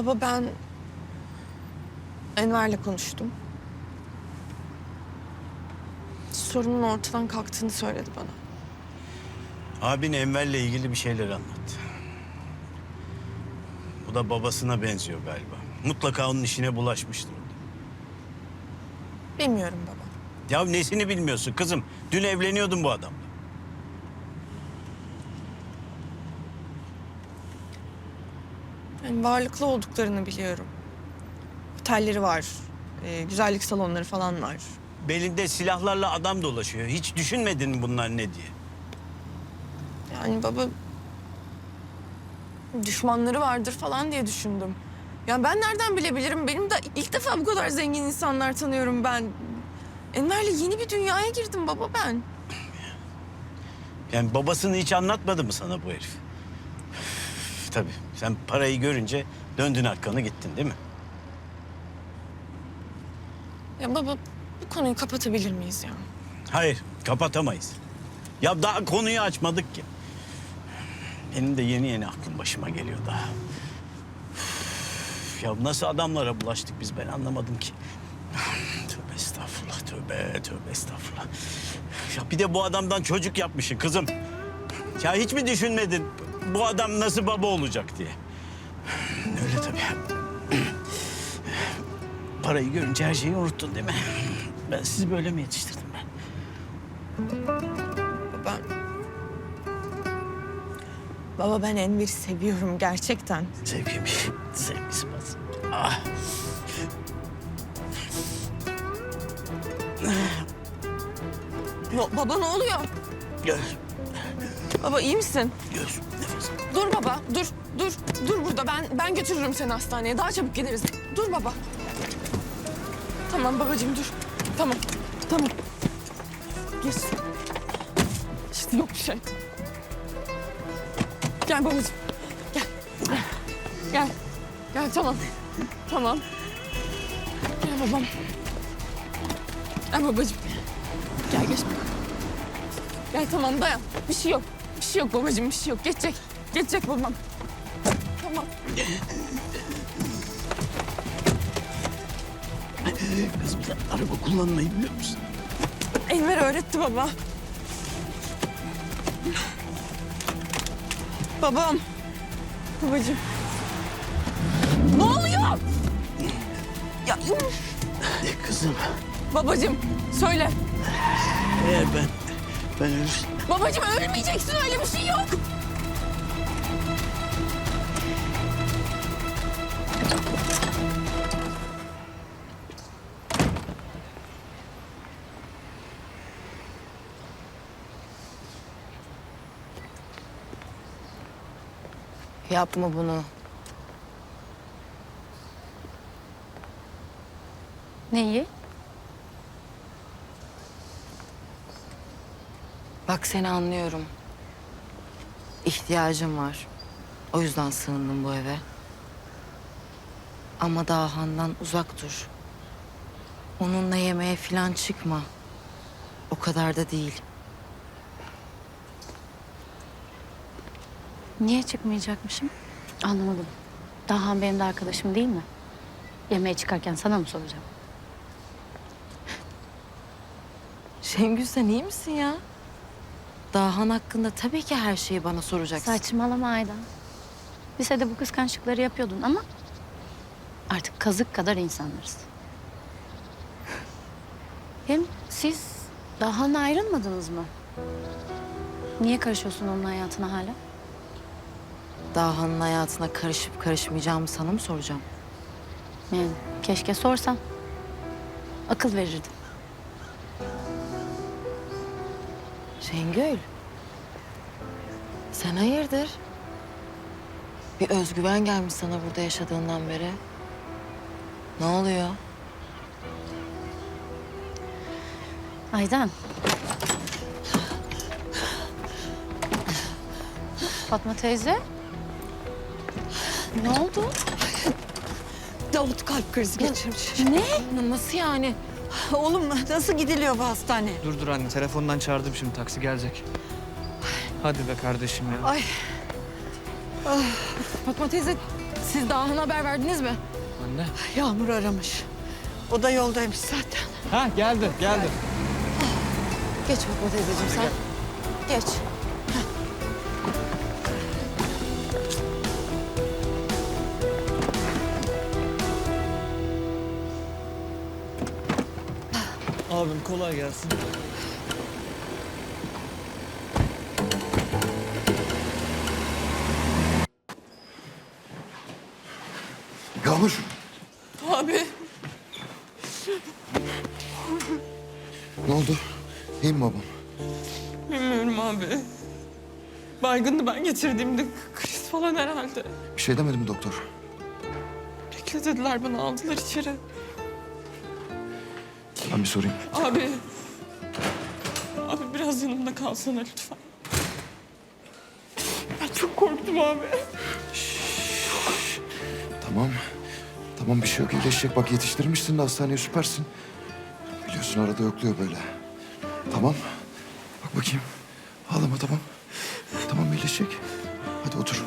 Baba ben Enver'le konuştum. Sorunun ortadan kalktığını söyledi bana. Abin Enver'le ilgili bir şeyler anlattı. Bu da babasına benziyor galiba. Mutlaka onun işine bulaşmıştır. Bilmiyorum baba. Ya nesini bilmiyorsun kızım? Dün evleniyordun bu adamla. Varlıklı olduklarını biliyorum. Otelleri var, e, güzellik salonları falan var. Belinde silahlarla adam dolaşıyor. Hiç düşünmedin mi bunlar ne diye? Yani baba düşmanları vardır falan diye düşündüm. Yani ben nereden bilebilirim? Benim de ilk defa bu kadar zengin insanlar tanıyorum ben. Enver'le yeni bir dünyaya girdim baba ben. Yani babasını hiç anlatmadı mı sana bu herif? Üf, Tabii sen parayı görünce döndün arkanı gittin değil mi? Ya baba bu konuyu kapatabilir miyiz ya? Hayır kapatamayız. Ya daha konuyu açmadık ki. Benim de yeni yeni aklım başıma geliyor daha. Üf, Ya nasıl adamlara bulaştık biz ben anlamadım ki. Tövbe estağfurullah, tövbe, tövbe estağfurullah. Ya bir de bu adamdan çocuk yapmışsın kızım. Ya hiç mi düşünmedin bu adam nasıl baba olacak diye? Öyle tabii. Parayı görünce her şeyi unuttun değil mi? Ben sizi böyle mi yetiştirdim ben? Ben... Baba ben Enver'i seviyorum gerçekten. Sevgimi, sevgisi bas. Ah. Ba- baba ne oluyor? Göz, Baba iyi misin? göz. Dur baba, dur, dur, dur burada. Ben ben götürürüm seni hastaneye. Daha çabuk gideriz. Dur baba. Tamam babacığım dur. Tamam, tamam. Geç. İşte yok bir şey. Gel babacığım. Gel. Gel. Gel. Gel tamam. Tamam. Gel babam. Gel babacığım. Gel geç. Gel tamam dayan. Bir şey yok. Bir şey yok babacığım bir şey yok. Geçecek. Geçecek babam. Tamam. Kızım sen araba kullanmayı biliyor musun? Enver öğretti baba. Babam. Babacığım. Ne oluyor? Ya Ne kızım? babacığım söyle. Eğer ben, ben ölürsem... Babacığım ölmeyeceksin öyle bir şey yok. Yapma bunu. Neyi? Bak seni anlıyorum. İhtiyacım var. O yüzden sığındım bu eve. Ama daha Han'dan uzak dur. Onunla yemeğe falan çıkma. O kadar da değil. Niye çıkmayacakmışım? Anlamadım. Dahan benim de arkadaşım değil mi? Yemeğe çıkarken sana mı soracağım? Şengül sen iyi misin ya? Dahan hakkında tabii ki her şeyi bana soracaksın. Saçmalama Aydan. Lisede bu kıskançlıkları yapıyordun ama... ...artık kazık kadar insanlarız. Hem siz Dahan'la ayrılmadınız mı? Niye karışıyorsun onun hayatına hala? Dahan'ın hayatına karışıp karışmayacağımı sana mı soracağım? Yani keşke sorsam. Akıl verirdim. Şengül. Sen hayırdır? Bir özgüven gelmiş sana burada yaşadığından beri. Ne oluyor? Aydan. Fatma teyze. Ne oldu? Davut kalp krizi geçirmiş. Ne? Nasıl yani? Oğlum nasıl gidiliyor bu hastaneye? Dur dur anne telefondan çağırdım şimdi taksi gelecek. Hadi be kardeşim ya. Ay. Fatma teyze siz Dağhan'a haber verdiniz mi? Anne. Yağmur aramış. O da yoldaymış zaten. Ha geldi, geldi. Geç Fatma teyzeciğim sen. Geç. Abim kolay gelsin. Yağmur. Abi. Ne oldu? İyi mi babam? Bilmiyorum abi. Baygındı ben getirdiğimde kriz falan herhalde. Bir şey demedi mi doktor? Bekle dediler bana aldılar içeri. Ben bir sorayım. Abi. Abi biraz yanımda kalsana lütfen. Ben çok korktum abi. Tamam. Tamam bir şey yok iyileşecek. Bak yetiştirmişsin de hastaneye süpersin. Biliyorsun arada yokluyor böyle. Tamam. Bak bakayım. Ağlama tamam. Tamam iyileşecek. Hadi otur.